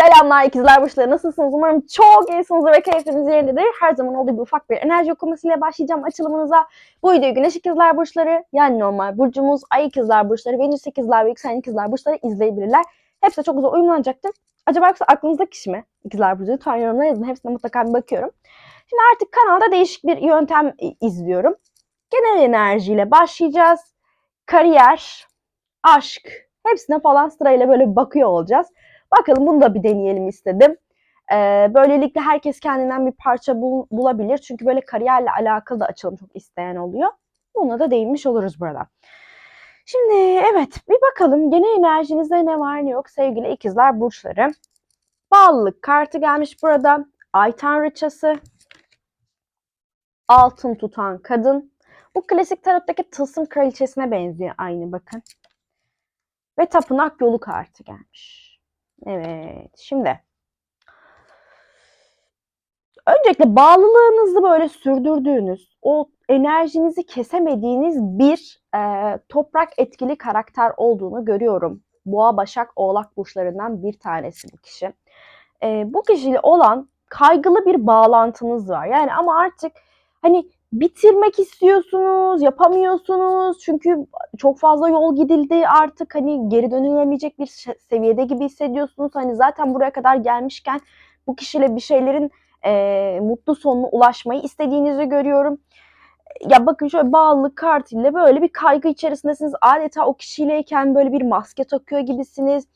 Selamlar ikizler burçları nasılsınız? Umarım çok iyisinizdir ve keyfiniz yerindedir. Her zaman olduğu gibi ufak bir enerji okumasıyla başlayacağım açılımınıza. Bu videoyu güneş ikizler burçları yani normal burcumuz, ay ikizler burçları, venüs ikizler ve yükselen ikizler burçları izleyebilirler. Hepsi çok güzel uyumlanacaktır. Acaba yoksa aklınızda kişi mi? İkizler burcu lütfen yorumlara yazın. Hepsine mutlaka bir bakıyorum. Şimdi artık kanalda değişik bir yöntem izliyorum. Genel enerjiyle başlayacağız. Kariyer, aşk, hepsine falan sırayla böyle bakıyor olacağız. Bakalım bunu da bir deneyelim istedim. Ee, böylelikle herkes kendinden bir parça bul- bulabilir. Çünkü böyle kariyerle alakalı da açılım çok isteyen oluyor. Buna da değinmiş oluruz burada. Şimdi evet bir bakalım genel enerjinizde ne var ne yok sevgili ikizler burçları. Bağlılık kartı gelmiş burada. Ay tanrıçası. Altın tutan kadın. Bu klasik tarottaki tılsım kraliçesine benziyor aynı bakın. Ve tapınak yolu kartı gelmiş. Evet. Şimdi öncelikle bağlılığınızı böyle sürdürdüğünüz, o enerjinizi kesemediğiniz bir e, toprak etkili karakter olduğunu görüyorum. Boğa, Başak, Oğlak burçlarından bir tanesi bu kişi. E, bu kişiyle olan kaygılı bir bağlantınız var. Yani ama artık hani bitirmek istiyorsunuz, yapamıyorsunuz. Çünkü çok fazla yol gidildi artık hani geri dönülemeyecek bir seviyede gibi hissediyorsunuz. Hani zaten buraya kadar gelmişken bu kişiyle bir şeylerin e, mutlu sonuna ulaşmayı istediğinizi görüyorum. Ya bakın şöyle bağlılık kartıyla böyle bir kaygı içerisindesiniz. Adeta o kişiyleyken böyle bir maske takıyor gibisiniz.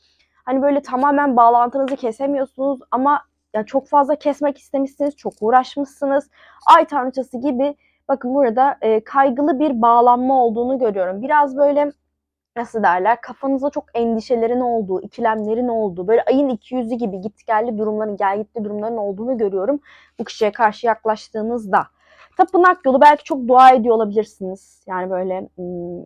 Hani böyle tamamen bağlantınızı kesemiyorsunuz ama ya çok fazla kesmek istemişsiniz, çok uğraşmışsınız. Ay tanrıçası gibi bakın burada e, kaygılı bir bağlanma olduğunu görüyorum. Biraz böyle nasıl derler kafanızda çok endişelerin olduğu, ikilemlerin olduğu, böyle ayın iki yüzü gibi git geldi durumların, gel gitti durumların olduğunu görüyorum bu kişiye karşı yaklaştığınızda. Tapınak yolu belki çok dua ediyor olabilirsiniz. Yani böyle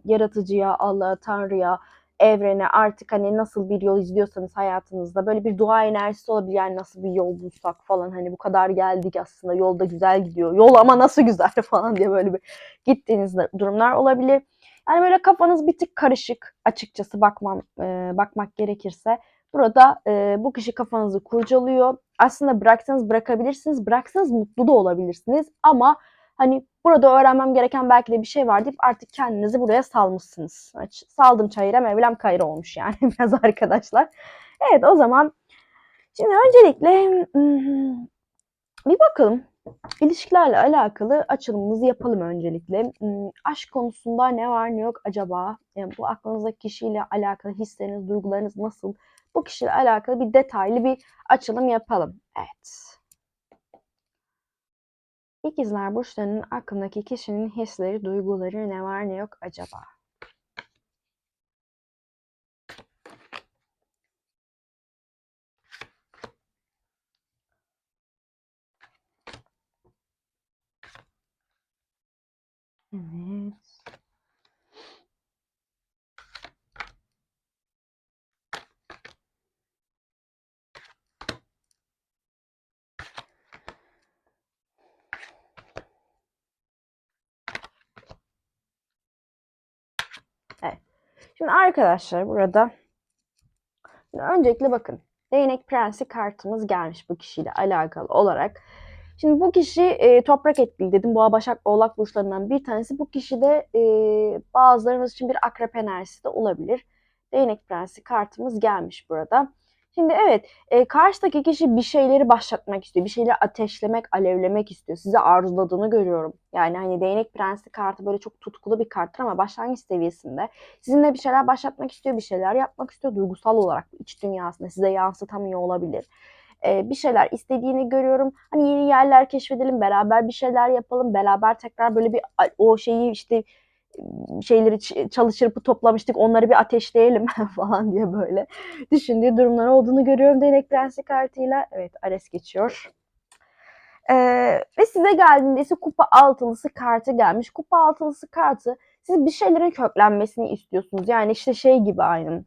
yaratıcıya, Allah'a, Tanrı'ya, evrene artık hani nasıl bir yol izliyorsanız hayatınızda böyle bir dua enerjisi olabilir. Yani nasıl bir yol bulsak falan hani bu kadar geldik aslında yolda güzel gidiyor. Yol ama nasıl güzel falan diye böyle bir gittiğiniz durumlar olabilir. Yani böyle kafanız bir tık karışık açıkçası bakmam e, bakmak gerekirse. Burada e, bu kişi kafanızı kurcalıyor. Aslında bıraksanız bırakabilirsiniz, bıraksanız mutlu da olabilirsiniz ama hani burada öğrenmem gereken belki de bir şey var deyip artık kendinizi buraya salmışsınız. Saldım çayıra Mevlam kayır olmuş yani biraz arkadaşlar. Evet o zaman şimdi öncelikle bir bakalım İlişkilerle alakalı açılımımızı yapalım öncelikle. Aşk konusunda ne var ne yok acaba? Yani bu aklınızdaki kişiyle alakalı hisleriniz, duygularınız nasıl? Bu kişiyle alakalı bir detaylı bir açılım yapalım. Evet. İkizler burçlarının aklındaki kişinin hisleri, duyguları ne var ne yok acaba? Evet. Evet. Şimdi arkadaşlar burada şimdi öncelikle bakın. Değnek Prensi kartımız gelmiş bu kişiyle alakalı olarak. Şimdi bu kişi e, toprak etkili dedim. Boğa, Başak, Oğlak burçlarından bir tanesi. Bu kişi de e, bazılarınız için bir akrep enerjisi de olabilir. Değnek Prensi kartımız gelmiş burada. Şimdi evet e, karşıdaki kişi bir şeyleri başlatmak istiyor. Bir şeyleri ateşlemek, alevlemek istiyor. Size arzuladığını görüyorum. Yani hani değnek prensi kartı böyle çok tutkulu bir karttır ama başlangıç seviyesinde. Sizinle bir şeyler başlatmak istiyor, bir şeyler yapmak istiyor. Duygusal olarak iç dünyasında size yansıtamıyor olabilir bir şeyler istediğini görüyorum. Hani yeni yerler keşfedelim, beraber bir şeyler yapalım, beraber tekrar böyle bir o şeyi işte şeyleri çalışırıp toplamıştık onları bir ateşleyelim falan diye böyle düşündüğü durumlar olduğunu görüyorum Değnek Prensi kartıyla. Evet Ares geçiyor. Ee, ve size geldiğinde ise kupa altılısı kartı gelmiş. Kupa altılısı kartı siz bir şeylerin köklenmesini istiyorsunuz. Yani işte şey gibi aynı.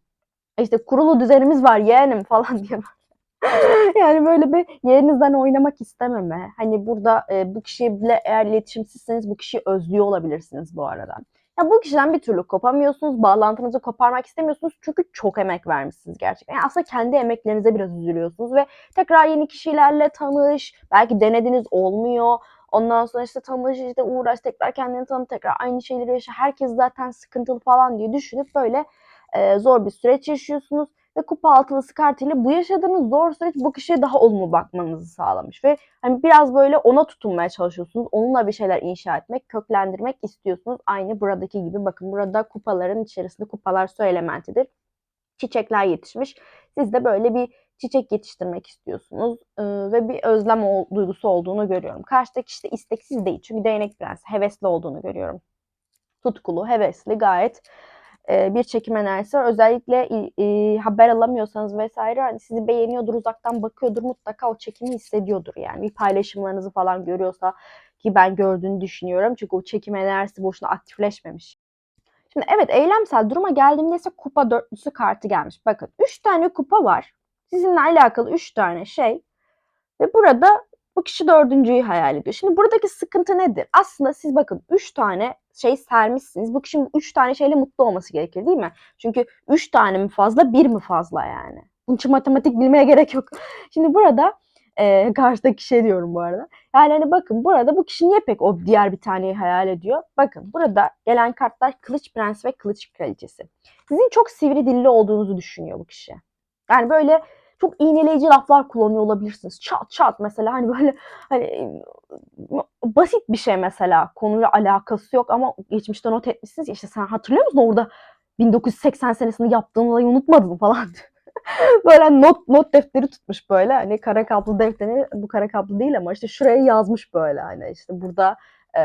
İşte kurulu düzenimiz var yeğenim falan diye yani böyle bir yerinizden oynamak istememe. Hani burada e, bu kişiyle eğer iletişimsizseniz bu kişiyi özlüyor olabilirsiniz bu arada. Ya bu kişiden bir türlü kopamıyorsunuz, bağlantınızı koparmak istemiyorsunuz çünkü çok emek vermişsiniz gerçekten. Yani aslında kendi emeklerinize biraz üzülüyorsunuz ve tekrar yeni kişilerle tanış, belki denediniz olmuyor. Ondan sonra işte tanış, işte uğraş, tekrar kendini tanı, tekrar aynı şeyleri yaşa. Herkes zaten sıkıntılı falan diye düşünüp böyle e, zor bir süreç yaşıyorsunuz ve kupa altılısı kartıyla bu yaşadığınız zor süreç bu kişiye daha olumlu bakmanızı sağlamış ve hani biraz böyle ona tutunmaya çalışıyorsunuz. Onunla bir şeyler inşa etmek, köklendirmek istiyorsunuz. Aynı buradaki gibi bakın burada kupaların içerisinde kupalar su elementidir. Çiçekler yetişmiş. Siz de böyle bir çiçek yetiştirmek istiyorsunuz e, ve bir özlem ol, duygusu olduğunu görüyorum. Karşıdaki işte isteksiz değil çünkü değnek prensi hevesli olduğunu görüyorum. Tutkulu, hevesli gayet e, bir çekim enerjisi var. Özellikle e, haber alamıyorsanız vesaire hani sizi beğeniyordur, uzaktan bakıyordur, mutlaka o çekimi hissediyordur yani. Bir paylaşımlarınızı falan görüyorsa ki ben gördüğünü düşünüyorum. Çünkü o çekim enerjisi boşuna aktifleşmemiş. Şimdi evet eylemsel duruma geldiğimde ise kupa dörtlüsü kartı gelmiş. Bakın 3 tane kupa var. Sizinle alakalı 3 tane şey. Ve burada bu kişi dördüncüyü hayal ediyor. Şimdi buradaki sıkıntı nedir? Aslında siz bakın 3 tane şey sermişsiniz. Bu kişinin 3 tane şeyle mutlu olması gerekir değil mi? Çünkü 3 tane mi fazla, bir mi fazla yani? Bunun için matematik bilmeye gerek yok. Şimdi burada e, karşıdaki şey diyorum bu arada. Yani hani bakın burada bu kişi niye pek o diğer bir taneyi hayal ediyor? Bakın burada gelen kartlar Kılıç Prens ve Kılıç Kraliçesi. Sizin çok sivri dilli olduğunuzu düşünüyor bu kişi. Yani böyle çok iğneleyici laflar kullanıyor olabilirsiniz. Çat çat mesela hani böyle hani basit bir şey mesela konuyla alakası yok ama geçmişte not etmişsiniz işte sen hatırlıyor musun orada 1980 senesinde yaptığın olayı unutmadın falan. böyle not not defteri tutmuş böyle hani kara kaplı defteri bu kara kaplı değil ama işte şuraya yazmış böyle hani işte burada e,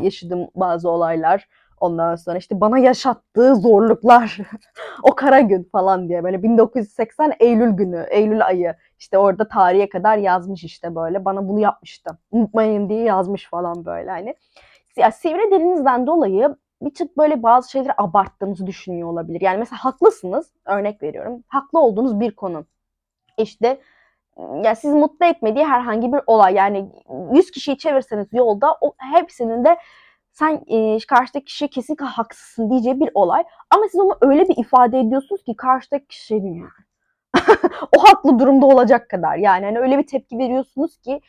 yaşadığım bazı olaylar ondan sonra işte bana yaşattığı zorluklar o kara gün falan diye böyle 1980 Eylül günü Eylül ayı işte orada tarihe kadar yazmış işte böyle bana bunu yapmıştı unutmayın diye yazmış falan böyle hani ya sivri dilinizden dolayı bir tık böyle bazı şeyleri abarttığınızı düşünüyor olabilir. Yani mesela haklısınız, örnek veriyorum. Haklı olduğunuz bir konu. İşte ya sizi mutlu etmediği herhangi bir olay. Yani 100 kişiyi çevirseniz yolda o hepsinin de sen e, karşıdaki kişiye kesinlikle haksızsın diyeceği bir olay. Ama siz onu öyle bir ifade ediyorsunuz ki karşıdaki kişinin yani. o haklı durumda olacak kadar. Yani hani öyle bir tepki veriyorsunuz ki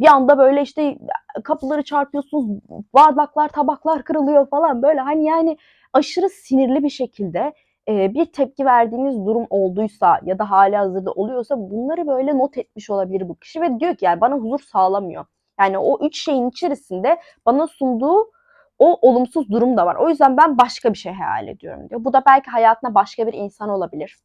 bir anda böyle işte kapıları çarpıyorsunuz, bardaklar, tabaklar kırılıyor falan böyle hani yani aşırı sinirli bir şekilde e, bir tepki verdiğiniz durum olduysa ya da hali hazırda oluyorsa bunları böyle not etmiş olabilir bu kişi ve diyor ki yani bana huzur sağlamıyor. Yani o üç şeyin içerisinde bana sunduğu o olumsuz durum da var. O yüzden ben başka bir şey hayal ediyorum diyor. Bu da belki hayatına başka bir insan olabilir.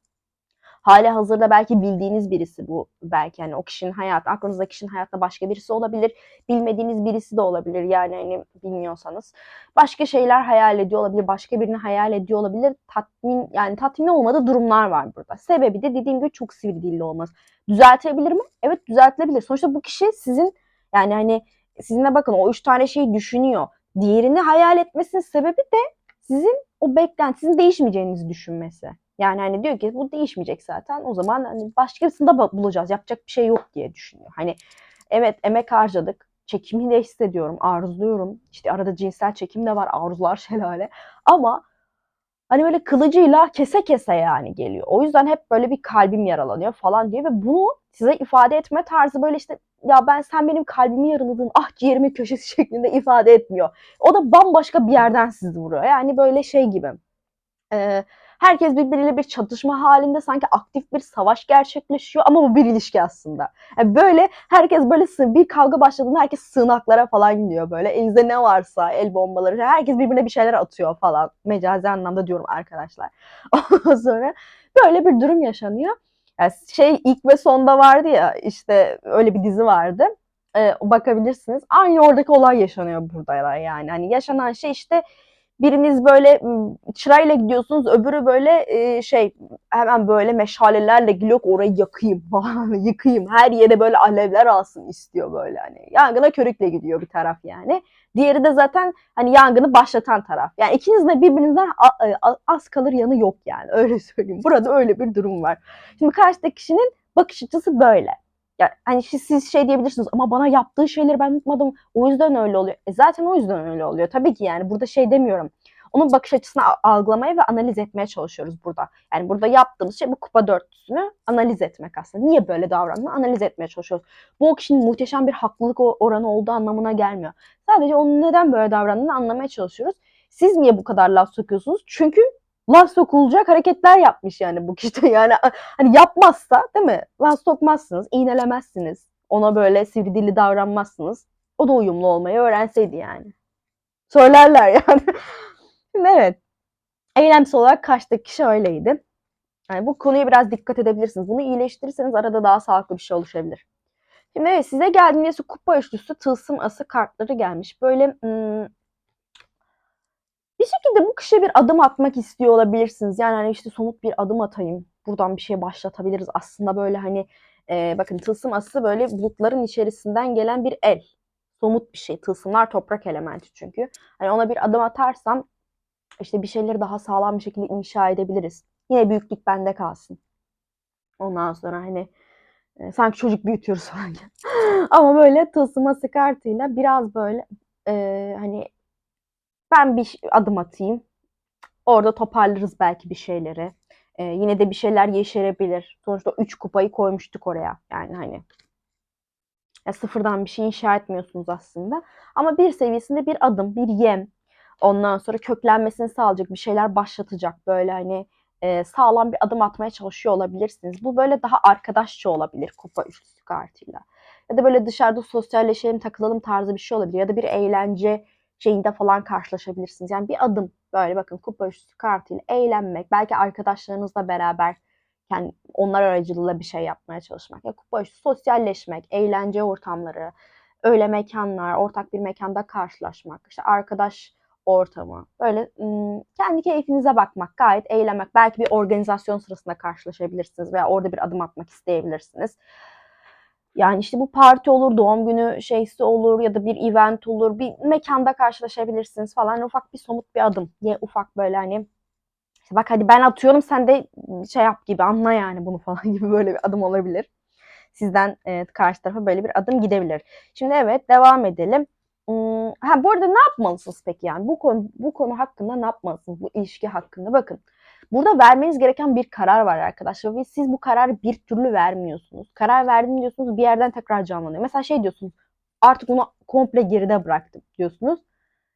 Hali hazırda belki bildiğiniz birisi bu. Belki hani o kişinin hayatı aklınızdaki kişinin hayatta başka birisi olabilir. Bilmediğiniz birisi de olabilir. Yani hani bilmiyorsanız. Başka şeyler hayal ediyor olabilir. Başka birini hayal ediyor olabilir. Tatmin yani tatmin olmadığı durumlar var burada. Sebebi de dediğim gibi çok sivri dilli olması. Düzeltebilir mi? Evet düzeltilebilir. Sonuçta bu kişi sizin yani hani sizinle bakın o üç tane şeyi düşünüyor diğerini hayal etmesinin sebebi de sizin o beklenti sizin değişmeyeceğinizi düşünmesi. Yani hani diyor ki bu değişmeyecek zaten. O zaman hani başkasını da bulacağız. Yapacak bir şey yok diye düşünüyor. Hani evet emek harcadık. Çekimi de hissediyorum, arzuluyorum. İşte arada cinsel çekim de var, arzular şelale. Ama hani böyle kılıcıyla kese kese yani geliyor. O yüzden hep böyle bir kalbim yaralanıyor falan diyor ve bunu size ifade etme tarzı böyle işte ya ben sen benim kalbimi yaraladın ah ciğerimin köşesi şeklinde ifade etmiyor. O da bambaşka bir yerden sizi vuruyor. Yani böyle şey gibi. Ee, Herkes birbiriyle bir çatışma halinde sanki aktif bir savaş gerçekleşiyor ama bu bir ilişki aslında. Yani böyle herkes böyle bir kavga başladığında herkes sığınaklara falan gidiyor böyle. Elinizde ne varsa el bombaları herkes birbirine bir şeyler atıyor falan. Mecazi anlamda diyorum arkadaşlar. Ondan sonra böyle bir durum yaşanıyor. Yani şey ilk ve sonda vardı ya işte öyle bir dizi vardı. Ee, bakabilirsiniz. Aynı oradaki olay yaşanıyor burada yani. Hani yaşanan şey işte biriniz böyle çırayla gidiyorsunuz öbürü böyle şey hemen böyle meşalelerle gidiyor orayı yakayım yıkayım her yere böyle alevler alsın istiyor böyle hani. Yangına körükle gidiyor bir taraf yani. Diğeri de zaten hani yangını başlatan taraf. Yani ikiniz de birbirinizden az kalır yanı yok yani öyle söyleyeyim. Burada öyle bir durum var. Şimdi karşıdaki kişinin bakış açısı böyle ya hani siz şey diyebilirsiniz ama bana yaptığı şeyleri ben unutmadım. O yüzden öyle oluyor. E zaten o yüzden öyle oluyor. Tabii ki yani burada şey demiyorum. onun bakış açısını algılamaya ve analiz etmeye çalışıyoruz burada. Yani burada yaptığımız şey bu kupa dörtlüsünü analiz etmek aslında. Niye böyle davrandığını analiz etmeye çalışıyoruz. Bu o kişinin muhteşem bir haklılık oranı olduğu anlamına gelmiyor. Sadece onun neden böyle davrandığını anlamaya çalışıyoruz. Siz niye bu kadar laf sokuyorsunuz? Çünkü laf sokulacak hareketler yapmış yani bu kişi. Yani hani yapmazsa değil mi? Laf sokmazsınız, iğnelemezsiniz. Ona böyle sivri dilli davranmazsınız. O da uyumlu olmayı öğrenseydi yani. Söylerler yani. Evet. Eylemsel olarak karşıdaki kişi öyleydi. Yani bu konuya biraz dikkat edebilirsiniz. Bunu iyileştirirseniz arada daha sağlıklı bir şey oluşabilir. Şimdi evet size geldiğinde kupa üçlüsü, tılsım ası kartları gelmiş. Böyle hmm, bir şekilde bu kişiye bir adım atmak istiyor olabilirsiniz. Yani hani işte somut bir adım atayım. Buradan bir şey başlatabiliriz. Aslında böyle hani e, bakın tılsım ası böyle bulutların içerisinden gelen bir el. Somut bir şey. Tılsımlar toprak elementi çünkü. Hani ona bir adım atarsam işte bir şeyleri daha sağlam bir şekilde inşa edebiliriz. Yine büyüklük bende kalsın. Ondan sonra hani e, sanki çocuk büyütüyoruz falan. Ama böyle tılsım ası kartıyla biraz böyle e, hani ben bir adım atayım. Orada toparlarız belki bir şeyleri. Ee, yine de bir şeyler yeşerebilir. Sonuçta 3 kupayı koymuştuk oraya. Yani hani ya sıfırdan bir şey inşa etmiyorsunuz aslında. Ama bir seviyesinde bir adım, bir yem. Ondan sonra köklenmesini sağlayacak bir şeyler başlatacak. Böyle hani e, sağlam bir adım atmaya çalışıyor olabilirsiniz. Bu böyle daha arkadaşça olabilir kupa üçlüsü kartıyla. Ya da böyle dışarıda sosyalleşelim, takılalım tarzı bir şey olabilir. Ya da bir eğlence şeyinde falan karşılaşabilirsiniz. Yani bir adım böyle bakın kupa üstü kartıyla eğlenmek, belki arkadaşlarınızla beraber yani onlar aracılığıyla bir şey yapmaya çalışmak. Ya kupa üstü sosyalleşmek, eğlence ortamları, öyle mekanlar, ortak bir mekanda karşılaşmak, işte arkadaş ortamı. Böyle kendi keyfinize bakmak, gayet eğlenmek. Belki bir organizasyon sırasında karşılaşabilirsiniz veya orada bir adım atmak isteyebilirsiniz. Yani işte bu parti olur, doğum günü şeysi olur ya da bir event olur. Bir mekanda karşılaşabilirsiniz falan. Ufak bir somut bir adım. Niye ufak böyle hani işte bak hadi ben atıyorum sen de şey yap gibi anla yani bunu falan gibi böyle bir adım olabilir. Sizden e, karşı tarafa böyle bir adım gidebilir. Şimdi evet devam edelim. Hmm, ha bu arada ne yapmalısınız peki yani bu konu bu konu hakkında ne yapmalısınız bu ilişki hakkında bakın. Burada vermeniz gereken bir karar var arkadaşlar ve siz bu kararı bir türlü vermiyorsunuz. Karar verdim diyorsunuz bir yerden tekrar canlanıyor. Mesela şey diyorsunuz artık onu komple geride bıraktım diyorsunuz.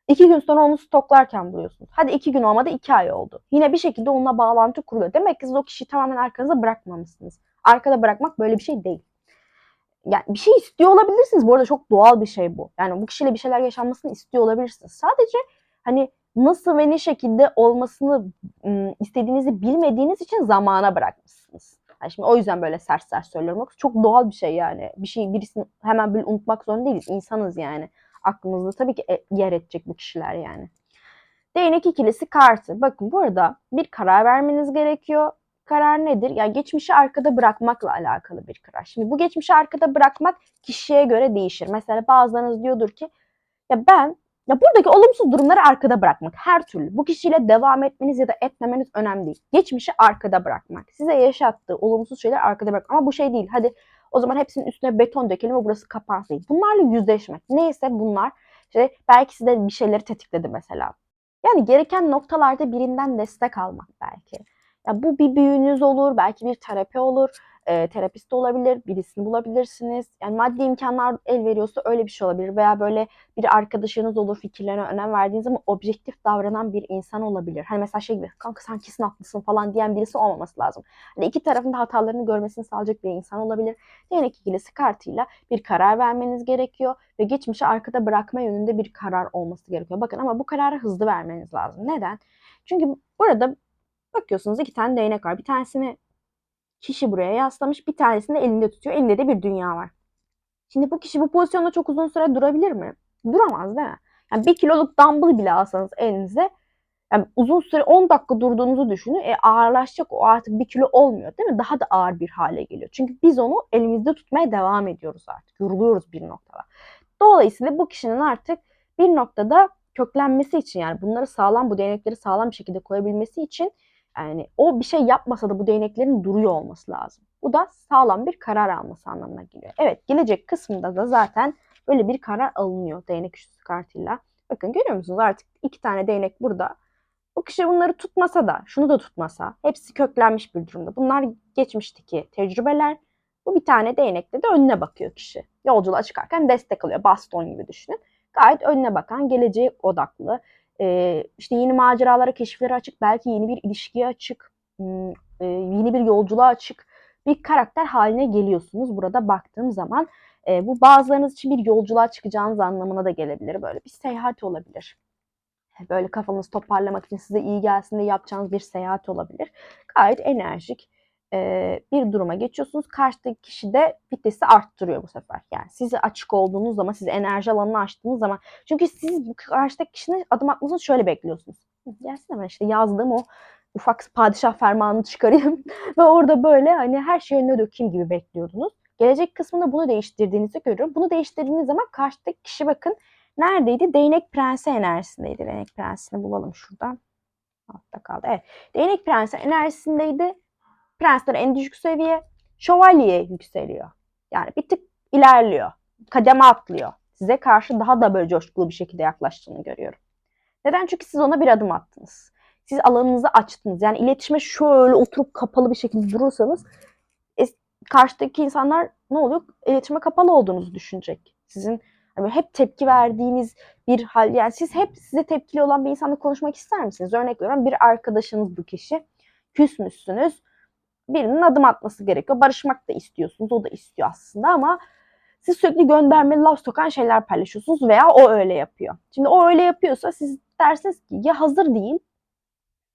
İki gün sonra onu stoklarken buluyorsunuz. Hadi iki gün olmadı iki ay oldu. Yine bir şekilde onunla bağlantı kuruluyor. Demek ki siz o kişiyi tamamen arkanıza bırakmamışsınız. Arkada bırakmak böyle bir şey değil. Yani bir şey istiyor olabilirsiniz. Bu arada çok doğal bir şey bu. Yani bu kişiyle bir şeyler yaşanmasını istiyor olabilirsiniz. Sadece hani nasıl ve ne şekilde olmasını istediğinizi bilmediğiniz için zamana bırakmışsınız. Yani şimdi o yüzden böyle sert sert söylüyorum. Çok doğal bir şey yani. Bir şey birisini hemen böyle unutmak zorunda değiliz. İnsanız yani. Aklımızda tabii ki e, yer edecek bu kişiler yani. Değnek ikilisi kartı. Bakın burada bir karar vermeniz gerekiyor. Karar nedir? Yani geçmişi arkada bırakmakla alakalı bir karar. Şimdi bu geçmişi arkada bırakmak kişiye göre değişir. Mesela bazılarınız diyordur ki ya ben ya buradaki olumsuz durumları arkada bırakmak her türlü. Bu kişiyle devam etmeniz ya da etmemeniz önemli değil. Geçmişi arkada bırakmak. Size yaşattığı olumsuz şeyler arkada bırak. Ama bu şey değil. Hadi o zaman hepsinin üstüne beton dökelim ve burası kapansın. Bunlarla yüzleşmek. Neyse bunlar işte belki size bir şeyleri tetikledi mesela. Yani gereken noktalarda birinden destek almak belki. Ya bu bir büyüğünüz olur, belki bir terapi olur e, terapist olabilir, birisini bulabilirsiniz. Yani maddi imkanlar el veriyorsa öyle bir şey olabilir. Veya böyle bir arkadaşınız olur, fikirlerine önem verdiğiniz zaman objektif davranan bir insan olabilir. Hani mesela şey gibi, kanka sen kesin haklısın falan diyen birisi olmaması lazım. Hani iki tarafın da hatalarını görmesini sağlayacak bir insan olabilir. Değnek ikilisi kartıyla bir karar vermeniz gerekiyor ve geçmişi arkada bırakma yönünde bir karar olması gerekiyor. Bakın ama bu kararı hızlı vermeniz lazım. Neden? Çünkü burada bakıyorsunuz iki tane değnek var. Bir tanesini kişi buraya yaslamış. Bir tanesini elinde tutuyor. Elinde de bir dünya var. Şimdi bu kişi bu pozisyonda çok uzun süre durabilir mi? Duramaz değil mi? Yani bir kiloluk dumbbell bile alsanız elinize yani uzun süre 10 dakika durduğunuzu düşünün. E ağırlaşacak o artık bir kilo olmuyor değil mi? Daha da ağır bir hale geliyor. Çünkü biz onu elimizde tutmaya devam ediyoruz artık. Yoruluyoruz bir noktada. Dolayısıyla bu kişinin artık bir noktada köklenmesi için yani bunları sağlam bu değnekleri sağlam bir şekilde koyabilmesi için yani o bir şey yapmasa da bu değneklerin duruyor olması lazım. Bu da sağlam bir karar alması anlamına geliyor. Evet gelecek kısmında da zaten böyle bir karar alınıyor değnek üçlüsü kartıyla. Bakın görüyor musunuz artık iki tane değnek burada. Bu kişi bunları tutmasa da, şunu da tutmasa, hepsi köklenmiş bir durumda. Bunlar geçmişteki tecrübeler. Bu bir tane değnekle de önüne bakıyor kişi. Yolculuğa çıkarken destek alıyor. Baston gibi düşünün. Gayet önüne bakan, geleceğe odaklı. Ee, işte yeni maceralara, keşiflere açık. Belki yeni bir ilişkiye açık. e, yeni bir yolculuğa açık. Bir karakter haline geliyorsunuz burada baktığım zaman. E, bu bazılarınız için bir yolculuğa çıkacağınız anlamına da gelebilir. Böyle bir seyahat olabilir. Böyle kafanızı toparlamak için size iyi gelsin diye yapacağınız bir seyahat olabilir. Gayet enerjik e, bir duruma geçiyorsunuz. Karşıdaki kişi de vitesi arttırıyor bu sefer. Yani sizi açık olduğunuz zaman, siz enerji alanını açtığınız zaman. Çünkü siz bu karşıdaki kişinin adım atmasını şöyle bekliyorsunuz. Gelsin ben işte yazdığım o ufak padişah fermanını çıkarayım ve orada böyle hani her şeyi önüne dökeyim gibi bekliyordunuz. Gelecek kısmında bunu değiştirdiğinizi görüyorum. Bunu değiştirdiğiniz zaman karşıdaki kişi bakın neredeydi? Değnek prensi enerjisindeydi. Değnek prensini bulalım şuradan. Altta kaldı. Evet. Değnek prensi enerjisindeydi. Prensler en düşük seviye. Şövalye yükseliyor. Yani bir tık ilerliyor. Kademe atlıyor. Size karşı daha da böyle coşkulu bir şekilde yaklaştığını görüyorum. Neden? Çünkü siz ona bir adım attınız. Siz alanınızı açtınız. Yani iletişime şöyle oturup kapalı bir şekilde durursanız e, karşıdaki insanlar ne oluyor? İletişime kapalı olduğunuzu düşünecek. Sizin hani hep tepki verdiğiniz bir hal. Yani siz hep size tepkili olan bir insanla konuşmak ister misiniz? Örnek veriyorum bir arkadaşınız bu kişi. Küsmüşsünüz. Birinin adım atması gerekiyor. Barışmak da istiyorsunuz. O da istiyor aslında ama siz sürekli göndermeli laf sokan şeyler paylaşıyorsunuz veya o öyle yapıyor. Şimdi o öyle yapıyorsa siz dersiniz ki ya hazır değil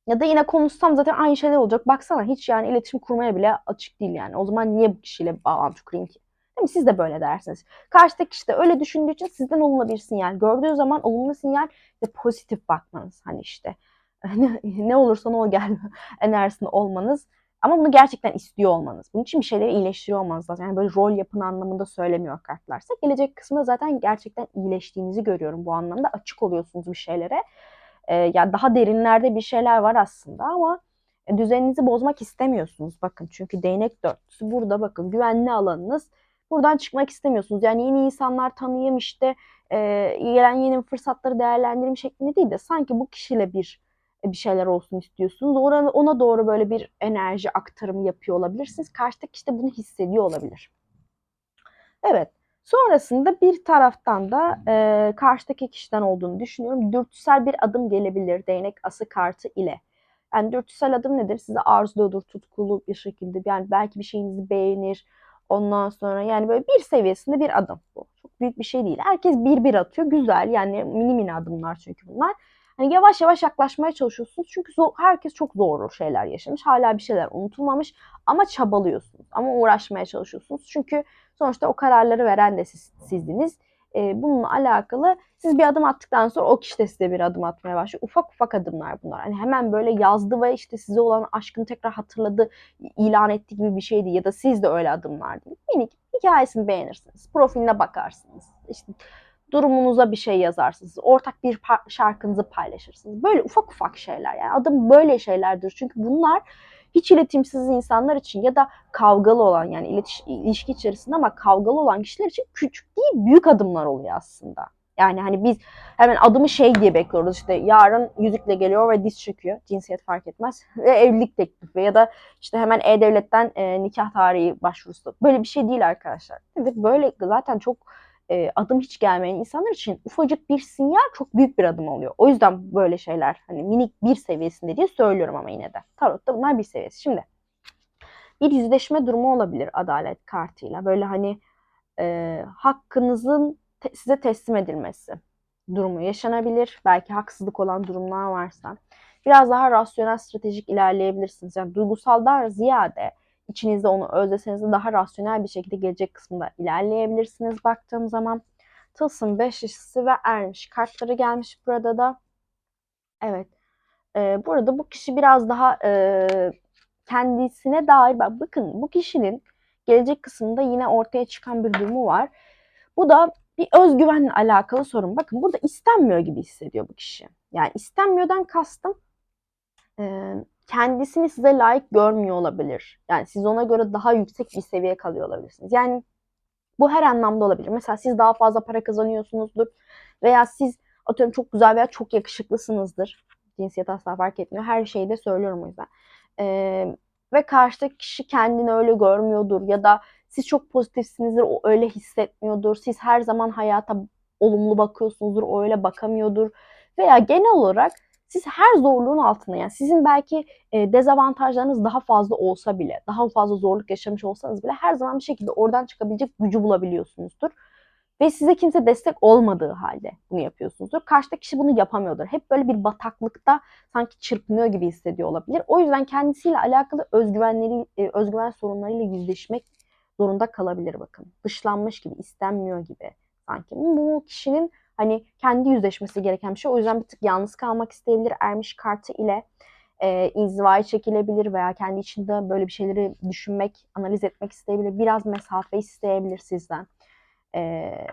ya da yine konuşsam zaten aynı şeyler olacak. Baksana hiç yani iletişim kurmaya bile açık değil yani. O zaman niye bu kişiyle bağlantı kurayım ki? Değil mi? Siz de böyle dersiniz. Karşıdaki kişi de öyle düşündüğü için sizden olumlu bir sinyal. Gördüğü zaman olumlu sinyal ve pozitif bakmanız. Hani işte ne olursa ne ol gel enerjisinde olmanız. Ama bunu gerçekten istiyor olmanız. Bunun için bir şeyleri iyileştiriyor olmanız lazım. Yani böyle rol yapın anlamında söylemiyor kartlarsa. Gelecek kısmında zaten gerçekten iyileştiğinizi görüyorum bu anlamda. Açık oluyorsunuz bir şeylere. Ee, yani daha derinlerde bir şeyler var aslında ama düzeninizi bozmak istemiyorsunuz. Bakın çünkü değnek dörtlüsü burada bakın güvenli alanınız. Buradan çıkmak istemiyorsunuz. Yani yeni insanlar tanıyayım işte e, gelen yeni fırsatları değerlendireyim şeklinde değil de sanki bu kişiyle bir bir şeyler olsun istiyorsunuz. Ona, ona doğru böyle bir enerji aktarımı yapıyor olabilirsiniz. Karşıdaki işte bunu hissediyor olabilir. Evet. Sonrasında bir taraftan da e, karşıdaki kişiden olduğunu düşünüyorum. Dürtüsel bir adım gelebilir değnek ası kartı ile. Yani dürtüsel adım nedir? Size arzuluyordur tutkulu bir şekilde. Yani belki bir şeyinizi beğenir. Ondan sonra yani böyle bir seviyesinde bir adım bu. Çok büyük bir şey değil. Herkes bir bir atıyor. Güzel yani mini mini adımlar çünkü bunlar. Hani yavaş yavaş yaklaşmaya çalışıyorsunuz. Çünkü zor, herkes çok zor şeyler yaşamış. Hala bir şeyler unutulmamış ama çabalıyorsunuz. Ama uğraşmaya çalışıyorsunuz. Çünkü sonuçta o kararları veren de siz, sizdiniz. Ee, bununla alakalı siz bir adım attıktan sonra o kişi de size bir adım atmaya başlıyor. Ufak ufak adımlar bunlar. Hani hemen böyle yazdı ve işte size olan aşkını tekrar hatırladı, ilan etti gibi bir şeydi. Ya da siz de öyle adımlar değil. Minik hikayesini beğenirsiniz. Profiline bakarsınız. İşte durumunuza bir şey yazarsınız. Ortak bir şarkınızı paylaşırsınız. Böyle ufak ufak şeyler. Yani adım böyle şeylerdir. Çünkü bunlar hiç iletimsiz insanlar için ya da kavgalı olan yani iletiş, ilişki içerisinde ama kavgalı olan kişiler için küçük değil büyük adımlar oluyor aslında. Yani hani biz hemen adımı şey diye bekliyoruz işte yarın yüzükle geliyor ve diz çöküyor. Cinsiyet fark etmez. Ve evlilik teklifi ya da işte hemen E-Devlet'ten e, nikah tarihi başvurusu. Böyle bir şey değil arkadaşlar. Böyle zaten çok e, adım hiç gelmeyen insanlar için ufacık bir sinyal çok büyük bir adım oluyor. O yüzden böyle şeyler hani minik bir seviyesinde diye söylüyorum ama yine de. Tarotta bunlar bir seviyesi. Şimdi bir yüzleşme durumu olabilir adalet kartıyla. Böyle hani e, hakkınızın te- size teslim edilmesi durumu yaşanabilir. Belki haksızlık olan durumlar varsa. Biraz daha rasyonel, stratejik ilerleyebilirsiniz. Yani duygusaldan ziyade içinizde onu özleseniz de daha rasyonel bir şekilde gelecek kısmında ilerleyebilirsiniz baktığım zaman. Tılsım beşlisi ve ermiş kartları gelmiş burada da. Evet. Ee, burada bu kişi biraz daha e, kendisine dair bakın bu kişinin gelecek kısmında yine ortaya çıkan bir durumu var. Bu da bir özgüvenle alakalı sorun. Bakın burada istenmiyor gibi hissediyor bu kişi. Yani istenmiyordan kastım e, kendisini size layık görmüyor olabilir. Yani siz ona göre daha yüksek bir seviyeye kalıyor olabilirsiniz. Yani bu her anlamda olabilir. Mesela siz daha fazla para kazanıyorsunuzdur veya siz atıyorum çok güzel veya çok yakışıklısınızdır. Cinsiyet asla fark etmiyor. Her şeyi de söylüyorum o yüzden. Ee, ve karşıdaki kişi kendini öyle görmüyordur ya da siz çok pozitifsinizdir, o öyle hissetmiyordur. Siz her zaman hayata olumlu bakıyorsunuzdur, o öyle bakamıyordur. Veya genel olarak siz her zorluğun altında yani sizin belki e, dezavantajlarınız daha fazla olsa bile, daha fazla zorluk yaşamış olsanız bile her zaman bir şekilde oradan çıkabilecek gücü bulabiliyorsunuzdur. Ve size kimse destek olmadığı halde bunu yapıyorsunuzdur. Karşıdaki kişi bunu yapamıyordur. Hep böyle bir bataklıkta sanki çırpınıyor gibi hissediyor olabilir. O yüzden kendisiyle alakalı özgüvenleri, e, özgüven sorunlarıyla yüzleşmek zorunda kalabilir bakın. Dışlanmış gibi, istenmiyor gibi sanki. Bu kişinin hani kendi yüzleşmesi gereken bir şey. O yüzden bir tık yalnız kalmak isteyebilir. Ermiş kartı ile e, inzivaya çekilebilir veya kendi içinde böyle bir şeyleri düşünmek, analiz etmek isteyebilir. Biraz mesafe isteyebilir sizden. E,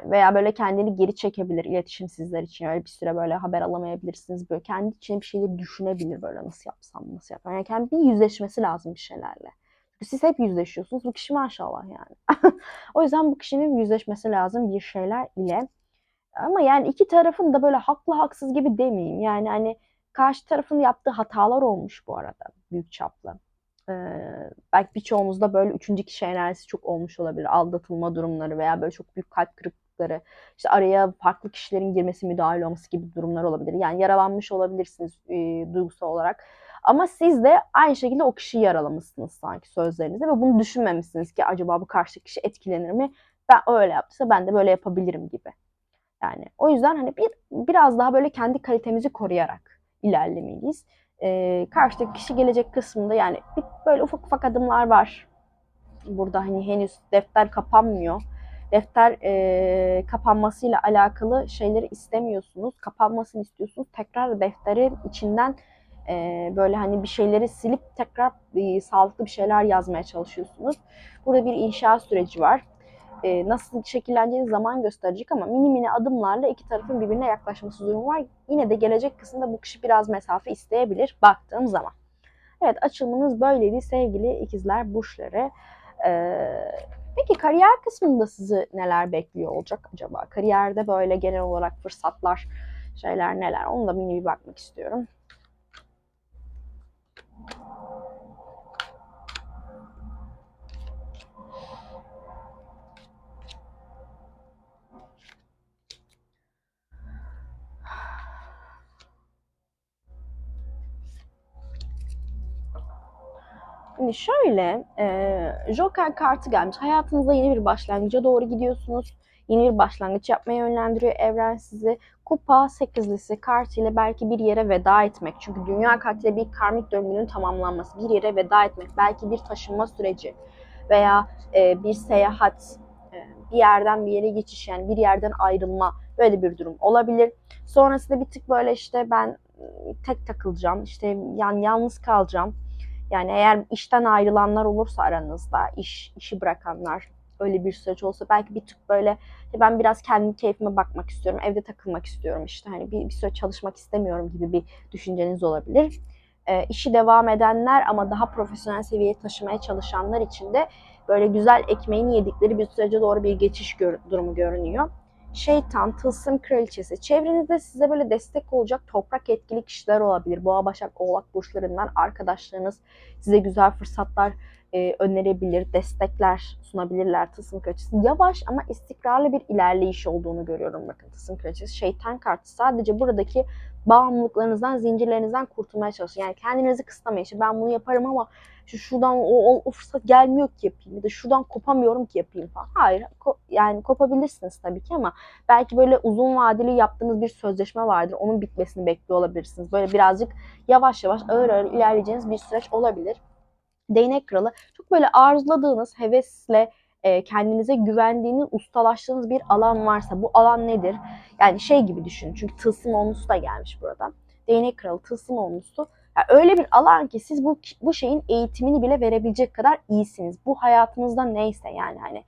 veya böyle kendini geri çekebilir iletişim sizler için. Öyle bir süre böyle haber alamayabilirsiniz. Böyle kendi içinde bir şeyleri düşünebilir böyle nasıl yapsam, nasıl yapsam. Yani kendi bir yüzleşmesi lazım bir şeylerle. Siz hep yüzleşiyorsunuz. Bu kişi maşallah yani. o yüzden bu kişinin yüzleşmesi lazım bir şeyler ile. Ama yani iki tarafın da böyle haklı haksız gibi demeyeyim. Yani hani karşı tarafın yaptığı hatalar olmuş bu arada büyük çaplı. Ee, belki birçoğunuzda böyle üçüncü kişi enerjisi çok olmuş olabilir. Aldatılma durumları veya böyle çok büyük kalp kırıklıkları. işte araya farklı kişilerin girmesi, müdahale olması gibi durumlar olabilir. Yani yaralanmış olabilirsiniz e, duygusal olarak. Ama siz de aynı şekilde o kişiyi yaralamışsınız sanki sözlerinizde ve bunu düşünmemişsiniz ki acaba bu karşı kişi etkilenir mi? Ben öyle yaptıysa ben de böyle yapabilirim gibi. Yani o yüzden hani bir biraz daha böyle kendi kalitemizi koruyarak ilerlemeliyiz. Ee, karşıdaki kişi gelecek kısmında yani bir böyle ufak ufak adımlar var. Burada hani henüz defter kapanmıyor. Defter e, kapanmasıyla alakalı şeyleri istemiyorsunuz. Kapanmasını istiyorsunuz. Tekrar defterin içinden e, böyle hani bir şeyleri silip tekrar e, sağlıklı bir şeyler yazmaya çalışıyorsunuz. Burada bir inşa süreci var e, nasıl şekilleneceğini zaman gösterecek ama mini mini adımlarla iki tarafın birbirine yaklaşması durumu var. Yine de gelecek kısımda bu kişi biraz mesafe isteyebilir baktığım zaman. Evet açılımınız böyleydi sevgili ikizler burçları. Ee, peki kariyer kısmında sizi neler bekliyor olacak acaba? Kariyerde böyle genel olarak fırsatlar, şeyler neler? Onu da mini bir bakmak istiyorum. Şimdi şöyle, e, Joker kartı gelmiş. Hayatınızda yeni bir başlangıca doğru gidiyorsunuz. Yeni bir başlangıç yapmaya yönlendiriyor evren sizi. Kupa sekizlisi kartıyla belki bir yere veda etmek. Çünkü dünya kartıyla bir karmik döngünün tamamlanması. Bir yere veda etmek. Belki bir taşınma süreci veya e, bir seyahat, e, bir yerden bir yere geçiş yani bir yerden ayrılma böyle bir durum olabilir. Sonrasında bir tık böyle işte ben tek takılacağım, işte yan yalnız kalacağım yani eğer işten ayrılanlar olursa aranızda, iş işi bırakanlar öyle bir süreç olsa belki bir tık böyle ben biraz kendi keyfime bakmak istiyorum, evde takılmak istiyorum işte hani bir, bir süre çalışmak istemiyorum gibi bir düşünceniz olabilir. E, işi devam edenler ama daha profesyonel seviyeye taşımaya çalışanlar için de böyle güzel ekmeğini yedikleri bir sürece doğru bir geçiş gör, durumu görünüyor şeytan, tılsım kraliçesi. Çevrenizde size böyle destek olacak toprak etkili kişiler olabilir. Boğa, Başak, Oğlak burçlarından arkadaşlarınız size güzel fırsatlar e, önerebilir, destekler sunabilirler tılsım kraliçesi. Yavaş ama istikrarlı bir ilerleyiş olduğunu görüyorum bakın tılsım kraliçesi. Şeytan kartı sadece buradaki bağımlılıklarınızdan, zincirlerinizden kurtulmaya çalışın. Yani kendinizi kısıtlamayın. İşte ben bunu yaparım ama şu şuradan o, o, o fırsat gelmiyor ki yapayım ya da şuradan kopamıyorum ki yapayım falan. Hayır ko- yani kopabilirsiniz tabii ki ama belki böyle uzun vadeli yaptığınız bir sözleşme vardır. Onun bitmesini bekliyor olabilirsiniz. Böyle birazcık yavaş yavaş ağır ağır ilerleyeceğiniz bir süreç olabilir. Değnek kralı çok böyle arzuladığınız hevesle e, kendinize güvendiğiniz, ustalaştığınız bir alan varsa bu alan nedir? Yani şey gibi düşünün çünkü tılsım onlusu da gelmiş burada. Değnek kralı tılsım onlusu yani öyle bir alan ki siz bu bu şeyin eğitimini bile verebilecek kadar iyisiniz. Bu hayatınızda neyse yani hani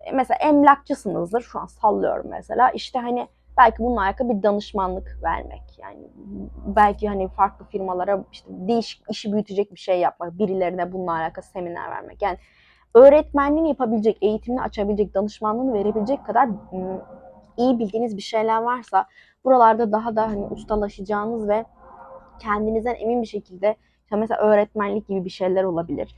e, mesela emlakçısınızdır şu an sallıyorum mesela işte hani belki bununla alakalı bir danışmanlık vermek yani belki hani farklı firmalara işte değişik işi büyütecek bir şey yapmak birilerine bununla alakalı seminer vermek yani öğretmenliğini yapabilecek eğitimini açabilecek danışmanlığını verebilecek kadar iyi bildiğiniz bir şeyler varsa buralarda daha da hani ustalaşacağınız ve kendinizden emin bir şekilde işte mesela öğretmenlik gibi bir şeyler olabilir.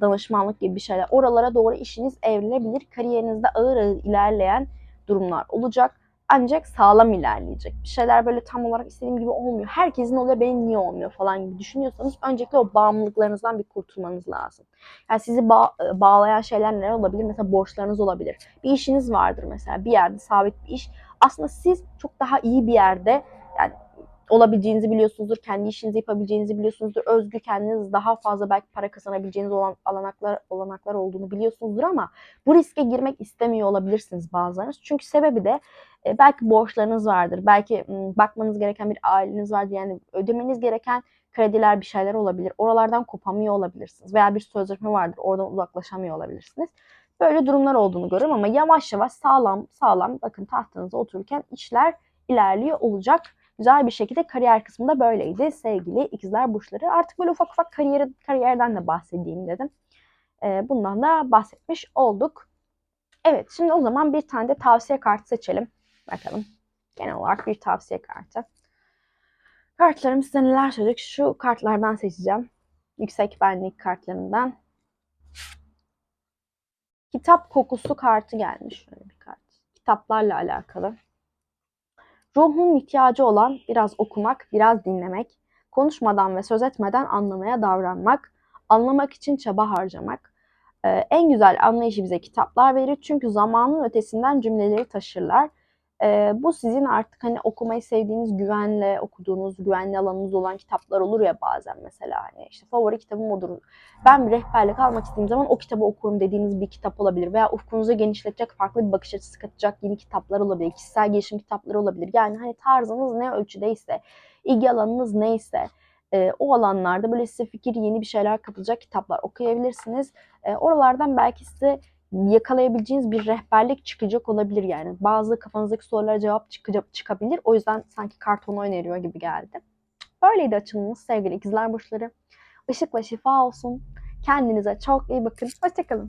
danışmanlık gibi bir şeyler. Oralara doğru işiniz evrilebilir. Kariyerinizde ağır ağır ilerleyen durumlar olacak. Ancak sağlam ilerleyecek. Bir şeyler böyle tam olarak istediğim gibi olmuyor. Herkesin oluyor benim niye olmuyor falan gibi düşünüyorsanız öncelikle o bağımlılıklarınızdan bir kurtulmanız lazım. Yani sizi ba- bağlayan şeyler neler olabilir? Mesela borçlarınız olabilir. Bir işiniz vardır mesela bir yerde sabit bir iş. Aslında siz çok daha iyi bir yerde olabileceğinizi biliyorsunuzdur. Kendi işinizi yapabileceğinizi biliyorsunuzdur. Özgür kendiniz daha fazla belki para kazanabileceğiniz olan alanaklar olanaklar olduğunu biliyorsunuzdur ama bu riske girmek istemiyor olabilirsiniz bazılarınız. Çünkü sebebi de e, belki borçlarınız vardır. Belki m, bakmanız gereken bir aileniz vardır. Yani ödemeniz gereken krediler bir şeyler olabilir. Oralardan kopamıyor olabilirsiniz. Veya bir sözleşme vardır. Oradan uzaklaşamıyor olabilirsiniz. Böyle durumlar olduğunu görüyorum ama yavaş yavaş sağlam sağlam bakın tahtınıza otururken işler ilerliyor olacak. Güzel bir şekilde kariyer kısmında böyleydi sevgili ikizler burçları. Artık böyle ufak ufak kariyer, kariyerden de bahsedeyim dedim. Ee, bundan da bahsetmiş olduk. Evet şimdi o zaman bir tane de tavsiye kartı seçelim. Bakalım genel olarak bir tavsiye kartı. Kartlarım size neler söyleyecek? Şu kartlardan seçeceğim. Yüksek benlik kartlarından. Kitap kokusu kartı gelmiş. Şöyle bir kart. Kitaplarla alakalı. Ruhun ihtiyacı olan biraz okumak, biraz dinlemek, konuşmadan ve söz etmeden anlamaya davranmak, anlamak için çaba harcamak. Ee, en güzel anlayışı bize kitaplar verir çünkü zamanın ötesinden cümleleri taşırlar. Ee, bu sizin artık hani okumayı sevdiğiniz, güvenle okuduğunuz, güvenli alanınız olan kitaplar olur ya bazen mesela hani işte favori kitabım odur. Ben bir rehberlik almak istediğim zaman o kitabı okurum dediğiniz bir kitap olabilir veya ufkunuzu genişletecek, farklı bir bakış açısı katacak yeni kitaplar olabilir, kişisel gelişim kitapları olabilir. Yani hani tarzınız ne ölçüdeyse, ilgi alanınız neyse e, o alanlarda böyle size fikir yeni bir şeyler katacak kitaplar okuyabilirsiniz. E, oralardan belki size yakalayabileceğiniz bir rehberlik çıkacak olabilir yani. Bazı kafanızdaki sorulara cevap çıkacak, çıkabilir. O yüzden sanki kartonu öneriyor gibi geldi. Böyleydi açılımımız sevgili ikizler burçları. Işık ve şifa olsun. Kendinize çok iyi bakın. Hoşçakalın.